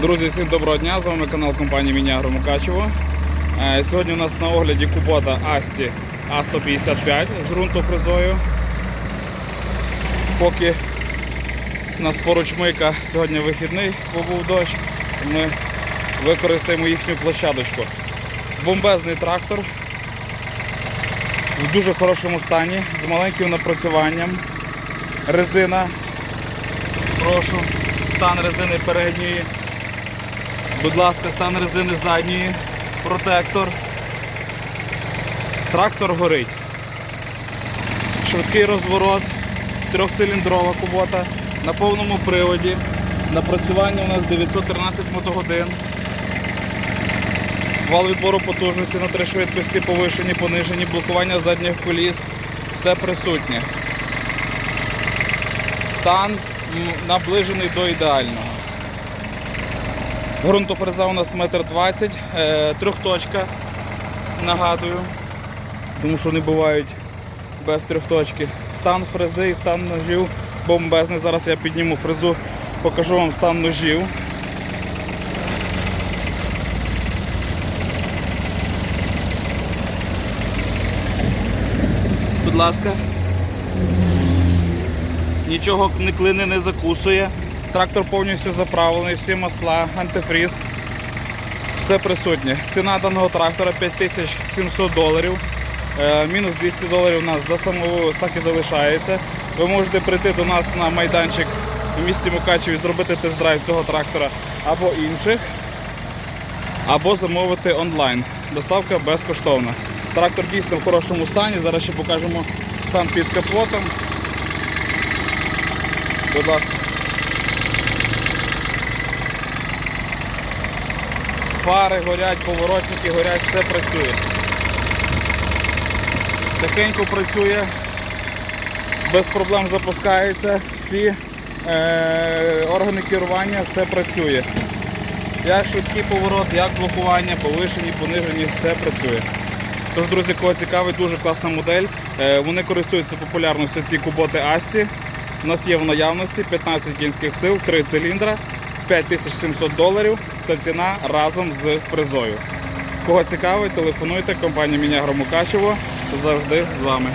Друзі, всім доброго дня! З вами канал компанії Мінягро Мукачево. Е, Сьогодні у нас на огляді Кубота Асті А155 з ґрунтофрезою. Поки у нас поруч мийка сьогодні вихідний, бо був дощ, ми використаємо їхню площадочку. Бомбезний трактор в дуже хорошому стані, з маленьким напрацюванням. Резина. Прошу, стан резини передньої. Будь ласка, стан резини задньої, протектор. Трактор горить. Швидкий розворот, трьохциліндрова кубота на повному приводі. Напрацювання у нас 913 мотогодин. Вал відбору потужності на три швидкості, повишені, понижені, блокування задніх коліс. Все присутнє. Стан наближений до ідеального. Грунтофреза у нас метр двадцять, е, трьохточка, нагадую, тому що не бувають без трьохточки. Стан фрези і стан ножів бомбезний. Зараз я підніму фрезу, покажу вам стан ножів. Будь ласка. Нічого не клини, не закусує. Трактор повністю заправлений, всі масла, антифріз. Все присутнє. Ціна даного трактора 5700 доларів. Е, Мінус 200 доларів у нас за самовивоз так і залишається. Ви можете прийти до нас на майданчик в місті Мукачеві, зробити тест-драйв цього трактора або інших, або замовити онлайн. Доставка безкоштовна. Трактор дійсно в хорошому стані. Зараз ще покажемо стан під капотом. Будь ласка. Фари горять, поворотники горять, все працює. Тихенько працює, без проблем запускається, всі е, органи керування, все працює. Як швидкий поворот, як блокування, повишені, понижені, все працює. Тож, друзі, кого цікавить, дуже класна модель. Е, Вони користуються популярністю ці куботи Асті. У нас є в наявності 15 кінських сил, 3 циліндра, 5700 доларів. Це ціна разом з фрезою. Кого цікавить, телефонуйте, компанія Мінягро Мукачево завжди з вами.